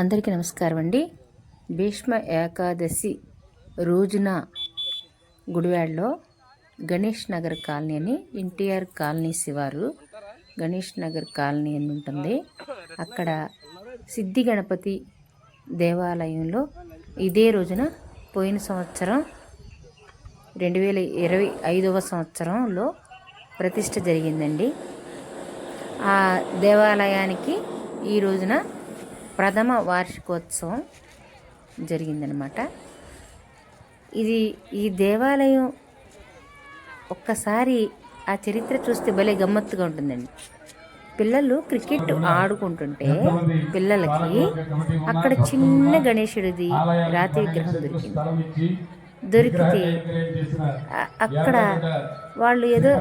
అందరికీ నమస్కారం అండి. భీష్మ ఏకాదశి రోజున గుడివాడలో గణేష్ నగర్ కాలనీ అని ఎన్టీఆర్ కాలనీ శివారు గణేష్ నగర్ కాలనీ అని ఉంటుంది. అక్కడ సిద్ధి గణపతి దేవాలయంలో ఇదే రోజున పోయిన సంవత్సరం రెండు వేల ఇరవై ఐదవ సంవత్సరంలో ప్రతిష్ట జరిగిందండి. ఆ దేవాలయానికి ఈ రోజున ప్రథమ వార్షికోత్సవం జరిగిందనమాట. ఇది ఈ దేవాలయం ఒక్కసారి ఆ చరిత్ర చూస్తే భలే గమ్మత్తుగా ఉంటుందండి. పిల్లలు క్రికెట్ ఆడుకుంటుంటే పిల్లలకి అక్కడ చిన్న గణేశుడిది రాతి విగ్రహం దొరికింది. దొరికితే అక్కడ వాళ్ళు ఏదో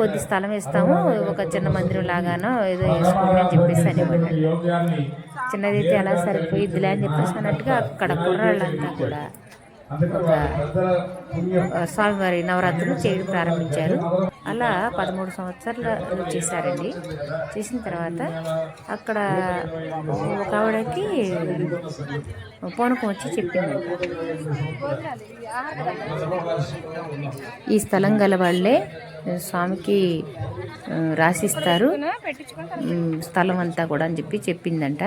కొద్ది స్థలం ఇస్తాము ఒక చిన్న మందిరం లాగానో ఏదో వేసుకోండి అని చెప్పేసి అనేవాళ్ళు. చిన్నదైతే ఎలా సరిపోయిద్దిలే అని చెప్పేసి అన్నట్టుగా అక్కడ కుర్రాళ్ళంతా కూడా స్వామివారి నవరాత్రులు చేయడం ప్రారంభించారు. అలా పదమూడు సంవత్సరాలు చేశారండి. చేసిన తర్వాత అక్కడ ఒక ఆవిడకి పూనకం వచ్చి చెప్పింది. ఈ స్థలం గల వాళ్ళే స్వామికి రాసిస్తారు. స్థలం అంతా కూడా అని చెప్పి చెప్పిందంట.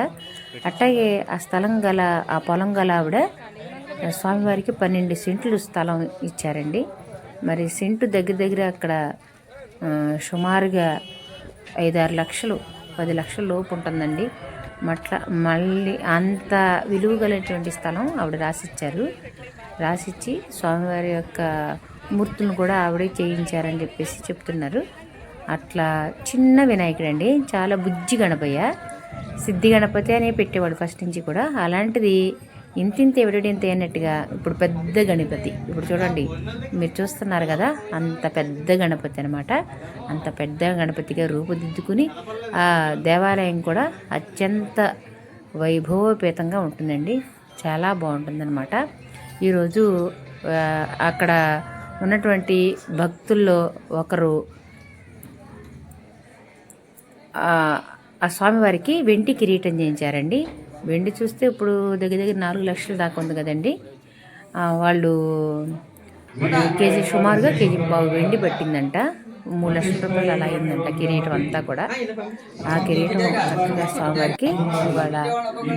అట్లాగే ఆ స్థలం గల ఆ పొలం గల ఆవిడ స్వామివారికి పన్నెండు సెంట్లు స్థలం ఇచ్చారండి. మరి సెంటు దగ్గర దగ్గర అక్కడ సుమారుగా ఐదారు లక్షలు పది లక్షల లోపు ఉంటుందండి. మట్ల మళ్ళీ అంత విలువ కలిగినటువంటి స్థలం ఆవిడ రాసిచ్చారు. రాసిచ్చి స్వామివారి యొక్క మూర్తులను కూడా ఆవిడే చేయించారని చెప్పేసి చెప్తున్నారు. అట్లా చిన్న వినాయకుడు అండి చాలా బుజ్జి గణపయ్య సిద్ధి గణపతి అనే పెట్టేవాడు ఫస్ట్ నుంచి కూడా. అలాంటిది ఇంతింత ఎవడింత అన్నట్టుగా ఇప్పుడు పెద్ద గణపతి. ఇప్పుడు చూడండి మీరు చూస్తున్నారు కదా అంత పెద్ద గణపతి అనమాట అంత పెద్ద గణపతిగా రూపుదిద్దుకుని ఆ దేవాలయం కూడా అత్యంత వైభవోపేతంగా ఉంటుందండి. చాలా బాగుంటుందన్నమాట. ఈరోజు అక్కడ ఉన్నటువంటి భక్తుల్లో ఒకరు ఆ స్వామివారికి వెంటి కిరీటం చేయించారండి. వెండి చూస్తే ఇప్పుడు దగ్గర దగ్గర నాలుగు లక్షల దాకా ఉంది కదండి. వాళ్ళు కేజీ సుమారుగా కేజీ బాబు వెండి పట్టిందంట. మూడు లక్షల రూపాయలు అలా అయిందంట కిరీటం అంతా కూడా. ఆ కిరీటం చక్కగా స్వామివారికి ఇవాళ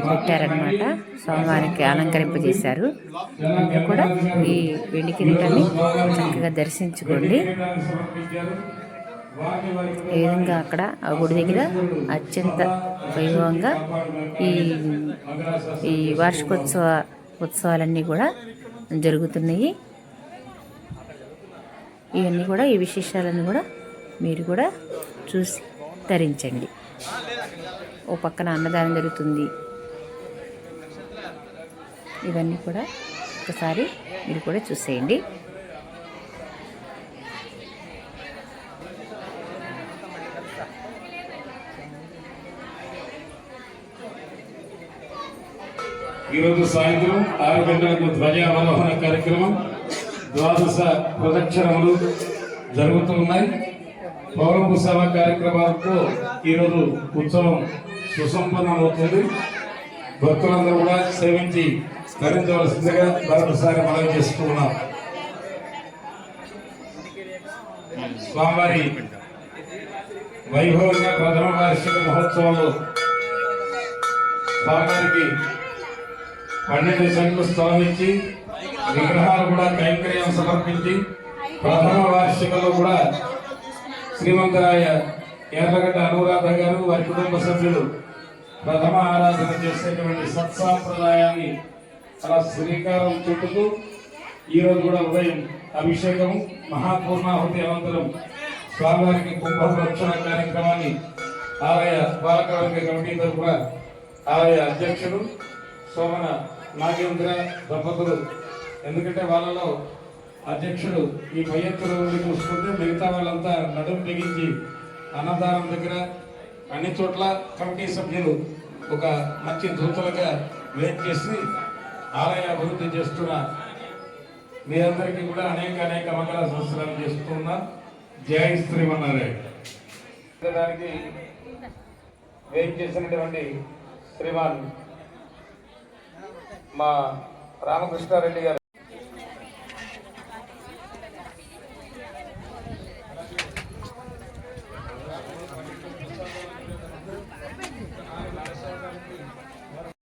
పెట్టారనమాట స్వామివారికి అలంకరింపజేశారు. అందరూ కూడా ఈ వెండి కిరీటాన్ని చక్కగా దర్శించుకోండి. ఈ విధంగా అక్కడ ఆ గుడి దగ్గర అత్యంత వైభవంగా ఈ ఈ వార్షికోత్సవ ఉత్సవాలన్నీ కూడా జరుగుతున్నాయి. ఇవన్నీ కూడా ఈ విశేషాలను కూడా మీరు కూడా చూసి ధరించండి ఓ పక్కన అన్నదానం జరుగుతుంది. ఇవన్నీ కూడా ఒకసారి మీరు కూడా చూసేయండి. ఈరోజు సాయంత్రం ఆరు గంటలకు ధ్వజావరోహణ కార్యక్రమం ద్వాదశ ప్రదక్షిణములు జరుగుతూ ఉన్నాయి. పౌరపు సేవ కార్యక్రమాలతో ఈరోజు ఉత్సవం సుసంపన్నమవుతుంది. భక్తులందరూ కూడా సేవించి ధరించవలసిందిగా మరొకసారి మనవి చేసుకున్నాం స్వామివారి వైభవంగా ప్రథమ వార్షిక మహోత్సవంలో స్వామివారికి పన్నెండు సెంట్లు స్థలం విగ్రహాలు కూడా కైంకర్యం సమర్పించి ప్రథమ వార్షికలో కూడా శ్రీమంతరాయ ఎర్రగడ్డ అనురాధ గారు వారి కుటుంబ సభ్యులు ప్రథమ ఆరాధన చేసేటువంటి సత్సాంప్రదాయాన్ని అలా శ్రీకారం చుట్టుతూ ఈరోజు కూడా ఉదయం అభిషేకం మహాపూర్ణాహుతి అనంతరం స్వామివారికి కుంభప్రక్షణ కార్యక్రమాన్ని ఆలయ పాలకవర్గ కమిటీ తరఫున ఆలయ అధ్యక్షుడు సోమన నాగేంద్ర దంపతులు ఎందుకంటే వాళ్ళలో అధ్యక్షుడు ఈ పై ఎత్తుల నుండి చూసుకుంటే మిగతా వాళ్ళంతా నడుము బిగించి అన్నదానం దగ్గర అన్ని చోట్ల కమిటీ సభ్యులు ఒక మంచి దూతలుగా వెయిట్ చేసి ఆలయ అభివృద్ధి చేస్తున్న మీ అందరికీ కూడా అనేక అనేక మంగళ సంవత్సరాలు చేస్తున్నా జై శ్రీమన్నారాయణ. దానికి వెయిట్ చేసినటువంటి శ్రీమాన్ మా రామకృష్ణారెడ్డి గారు